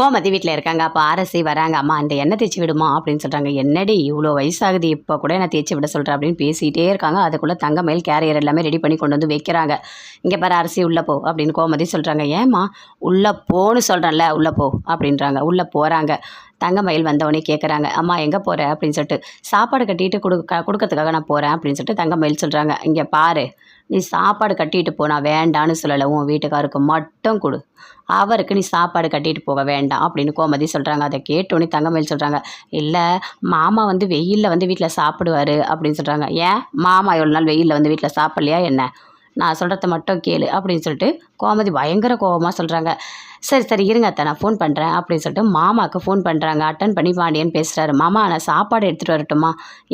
கோமதி வீட்டில் இருக்காங்க. அப்போ அரசி வராங்க. அம்மா அந்த எண்ணெய் தேய்ச்சி விடுமா? அப்படின்னு சொல்கிறாங்க என்னடி இவ்வளோ வயசாகுது? இப்போ கூட என்ன தேய்ச்சி விட சொல்கிறேன் அப்படின்னு பேசிகிட்டே இருக்காங்க. அதுக்குள்ளே தங்க மேல் கேரியர் எல்லாமே ரெடி பண்ணி கொண்டு வந்து வைக்கிறாங்க. இங்கே பாரு அரிசி உள்ளே போ அப்படின்னு கோமதி சொல்கிறாங்க ஏம்மா உள்ளே போன்னு சொல்கிறேன்ல உள்ளே போ அப்படின்றாங்க. உள்ளே போகிறாங்க தங்கமயில் வந்தவொடனே கேட்குறாங்க அம்மா எங்கே போகிற அப்படின்னு சொல்லிட்டு சாப்பாடு கட்டிட்டு கொடுக்க கொடுக்கறதுக்காக நான் போகிறேன் அப்படின்னு சொல்லிட்டு தங்கமயில் சொல்கிறாங்க இங்கே பாரு நீ சாப்பாடு கட்டிட்டு போனால் வேண்டான்னு சொல்லலை உன் வீட்டுக்காருக்கு மட்டும் கொடு. அவருக்கு நீ சாப்பாடு கட்டிட்டு போக வேண்டாம் அப்படின்னு கோமதி சொல்கிறாங்க அதை கேட்டோன்னே தங்கமயில் சொல்கிறாங்க இல்லை மாமா வந்து வெயிலில் வந்து வீட்டில் சாப்பிடுவார் அப்படின்னு சொல்கிறாங்க ஏன்? மாமா எவ்வளோ நாள் வெயிலில் வந்து வீட்டில் சாப்பிட்லையா என்ன? நான் சொல்கிறத மட்டும் கேளு அப்படின்னு சொல்லிட்டு கோமதி பயங்கர கோபமாக சொல்கிறாங்க சரி சரி இருங்க அத்தை நான் ஃபோன் பண்ணுறேன் அப்படின்னு சொல்லிட்டு மாமாவுக்கு ஃபோன் பண்ணுறாங்க அட்டன் பண்ணி பாண்டியன் பேசுகிறாரு மாமா நான் சாப்பாடு எடுத்துகிட்டு வரட்டுமா?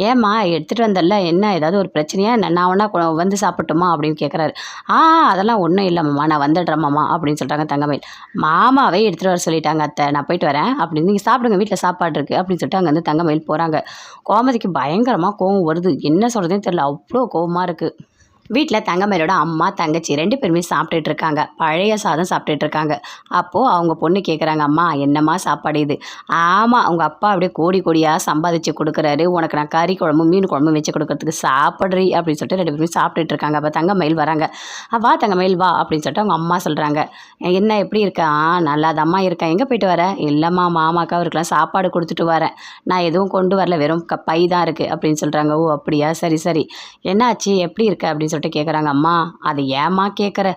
ஏம்மா எடுத்துகிட்டு வந்தல என்ன ஏதாவது ஒரு பிரச்சனையா? என்ன நான் ஒன்றா வந்து சாப்பிட்டுமா அப்படின்னு கேட்குறாரு ஆ அதெல்லாம் ஒன்றும் இல்லை மாமா நான் வந்துடுறேன் மாமா அப்படின்னு சொல்கிறாங்க தங்கமயில். மாமாவே எடுத்துகிட்டு வர சொல்லிட்டாங்க அத்தை. நான் போயிட்டு வரேன். அப்படின்னு நீங்கள் சாப்பிடுங்க வீட்டில் சாப்பாடு இருக்குது அப்படின்னு சொல்லிட்டு அங்கே வந்து தங்கமயில் போகிறாங்க கோமதிக்கு பயங்கரமாக கோவம் வருது. என்ன சொல்கிறதுன்னு தெரியல. அவ்வளோ கோவமாக இருக்குது வீட்டில் தங்கமேலோட அம்மா தங்கச்சி ரெண்டு பேருமே சாப்பிட்டுட்டு இருக்காங்க. பழைய சாதம் சாப்பிட்டுட்டு இருக்காங்க. அப்போது அவங்க பொண்ணு கேட்குறாங்க அம்மா என்னம்மா சாப்பாடு இது? ஆமாம் அவங்க அப்பா அப்படியே கோடி கோடியாக சம்பாதிச்சு கொடுக்குறாரு. உனக்கு நான் கறி குழம்பு மீன் குழம்பு வச்சு கொடுக்கறதுக்கு சாப்பிட்றி அப்படின்னு சொல்லிட்டு ரெண்டு பேருமே சாப்பிட்டுட்டு இருக்காங்க. அப்போ தங்கமயில் வராங்க. வா தங்கமயில் வா அப்படின்னு சொல்லிட்டு அவங்க அம்மா சொல்கிறாங்க என்ன எப்படி இருக்கா? நல்லா அம்மா இருக்கேன். எங்கே போயிட்டு வரேன் இல்லைம்மா மாமாக்கா அவருக்கெல்லாம் சாப்பாடு கொடுத்துட்டு வரேன். நான் எதுவும் கொண்டு வரல. வெறும் க பை தான் இருக்குது அப்படின்னு சொல்கிறாங்க ஓ அப்படியா? சரி சரி. என்னாச்சு? எப்படி இருக்க? அப்படின்னு சொல்லிட்டு கேட்குறாங்க அம்மா அது ஏம்மா கேட்குற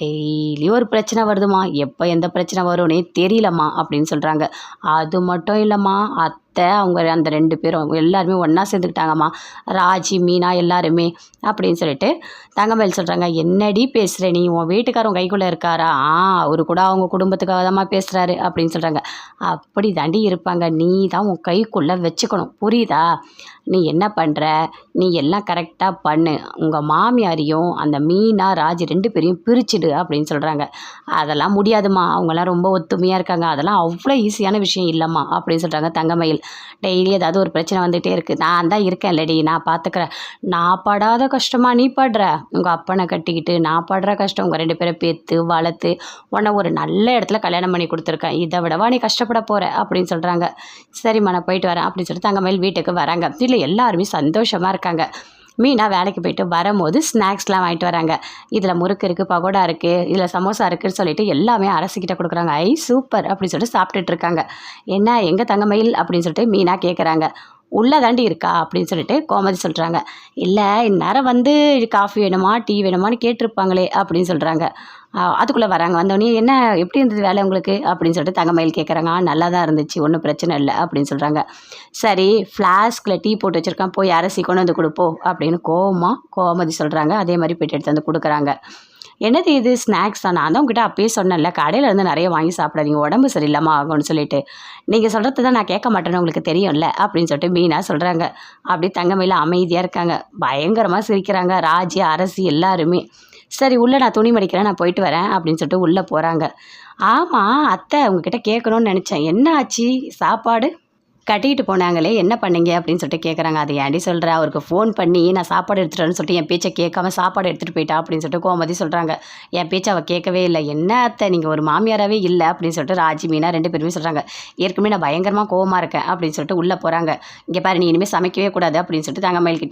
டெய்லி ஒரு பிரச்சனை வருதுமா எப்போ எந்த பிரச்சனை வரும்னே தெரியலம்மா அப்படின்னு சொல்கிறாங்க அது மட்டும் இல்லைம்மா அத்தை அவங்க அந்த ரெண்டு பேரும் அவங்க எல்லாருமே ஒன்றா சேர்ந்துக்கிட்டாங்கம்மா. ராஜி மீனா எல்லாருமே அப்படின்னு சொல்லிட்டு தங்கமயில் சொல்கிறாங்க என்னடி பேசுகிற நீ உன் வீட்டுக்காரன் கைக்குள்ளே இருக்காரா? ஆ அவரு கூட அவங்க குடும்பத்துக்காக தான் பேசுகிறாரு அப்படின்னு சொல்கிறாங்க அப்படி தாண்டி இருப்பாங்க. நீ தான் உன் கைக்குள்ளே வச்சுக்கணும். புரியுதா? நீ என்ன பண்ணுற நீ எல்லாம் கரெக்டாக பண்ணு. உங்கள் மாமியாரையும் அந்த மீனா ராஜி ரெண்டு பேரையும் பிரிச்சுடு. அப்படின்னு சொல்கிறாங்க அதெல்லாம் முடியாதும்மா. அவங்கெல்லாம் ரொம்ப ஒத்துமையாக இருக்காங்க. அதெல்லாம் அவ்வளோ ஈஸியான விஷயம் இல்லைம்மா. அப்படின்னு சொல்கிறாங்க தங்கமயில். டெய்லி ஏதாவது ஒரு பிரச்சனை வந்துகிட்டே இருக்குது நான் தான் இருக்கேன் லடி நான் பார்த்துக்கிறேன் நான் படாத கஷ்டமா நீ படுற? உங்கள் அப்பனை கட்டிக்கிட்டு நான் படுற கஷ்டம். உங்கள் ரெண்டு பேரை பேத்து வளர்த்து உன்னை ஒரு நல்ல இடத்துல கல்யாணம் பண்ணி கொடுத்துருக்கேன். இதை விடவா நீ கஷ்டப்பட போகிற அப்படின்னு சொல்கிறாங்க சரிம்மா நான் போயிட்டு வரேன் அப்படின்னு சொல்லிட்டு அங்கே மேல் வீட்டுக்கு வராங்க. இல்லை எல்லாருமே சந்தோஷமாக இருக்காங்க. மீனா வேலைக்கு போயிட்டு வரும்போது ஸ்நாக்ஸ்லாம் வாங்கிட்டு வராங்க. இதில் முறுக்கு இருக்குது பகோடா இருக்குது இதில் சமோசா இருக்குன்னு சொல்லிட்டு எல்லாமே அரசிக்கிட்ட கொடுக்குறாங்க. ஐ சூப்பர்! அப்படின்னு சொல்லிட்டு சாப்பிட்டுட்டு இருக்காங்க. என்ன எங்கே தங்கமயில்? அப்படின்னு சொல்லிட்டு மீனா கேட்குறாங்க உள்ளே தாண்டி இருக்கா? அப்படின்னு சொல்லிட்டு கோமதி சொல்கிறாங்க இல்லை இந்நேரம் வந்து காஃபி வேணுமா டீ வேணுமான்னு கேட்டிருப்பாங்களே அப்படின்னு சொல்கிறாங்க அதுக்குள்ளே வராங்க. வந்தோடனே என்ன எப்படி இருந்தது வேலை உங்களுக்கு? அப்படின்னு சொல்லிட்டு தங்கமயில் கேட்குறாங்க நல்லா தான் இருந்துச்சு. ஒன்றும் பிரச்சனை இல்லை அப்படின்னு சொல்கிறாங்க சரி ஃப்ளாஸ்கில் டீ போட்டு வச்சுருக்கான். போய் அரிசி கொண்டு வந்து கொடுப்போம் அப்படின்னு கோவமாக கோமதி சொல்கிறாங்க அதே மாதிரி போய்ட்டு எடுத்து வந்து கொடுக்குறாங்க. என்னது இது? ஸ்நாக்ஸ் தான்? நான் தான் உங்ககிட்ட அப்பயே சொன்னேன்ல கடையில் இருந்து நிறைய வாங்கி சாப்பிடாதீங்க உடம்பு சரியில்லாமல் ஆகும்னு சொல்லிட்டு. நீங்கள் சொல்கிறது தான் நான் கேட்க மாட்டேன்னு உங்களுக்கு தெரியும்ல? அப்படின்னு சொல்லிட்டு மீனாக சொல்கிறாங்க அப்படியே தங்கமையில் அமைதியாக இருக்காங்க. பயங்கரமாக சிரிக்கிறாங்க. ராஜி அரசி எல்லாருமே. சரி உள்ளே நான் துணி மடிக்கிறேன் நான் போயிட்டு வரேன் அப்படின்னு சொல்லிட்டு உள்ளே போகிறாங்க ஆமாம் அத்தை உங்ககிட்ட கேட்கணும்னு நினச்சேன். என்ன ஆச்சு? சாப்பாடு? கட்டிக்கிட்டு போனாங்களே என்ன பண்ணீங்க அப்படின்னு சொல்லிட்டு கேட்குறாங்க அது ஏன்டி சொல்கிற அவருக்கு ஃபோன் பண்ணி நான் சாப்பாடு எடுத்துகிட்டு சொல்லிட்டு என் பேச்சை கேட்காம சாப்பாடு எடுத்துகிட்டு போயிட்டா? அப்படின்னு சொல்லிட்டு கோமதி சொல்கிறாங்க என் பேச்சை அவள் கேட்கவே இல்லை. என்ன அத்தை நீங்கள் ஒரு மாமியாராகவே இல்லை? அப்படின்னு சொல்லிட்டு ராஜி மீனா ரெண்டு பேருமே சொல்கிறாங்க ஏற்கனவே நான் பயங்கரமாக கோவமாக இருக்கேன் அப்படின்னு சொல்லிட்டு உள்ளே போகிறாங்க இங்கே பாரு நீ இனிமேல் சமைக்கவே கூடாது அப்படின்னு சொல்லிட்டு தங்கமயில் கிட்ட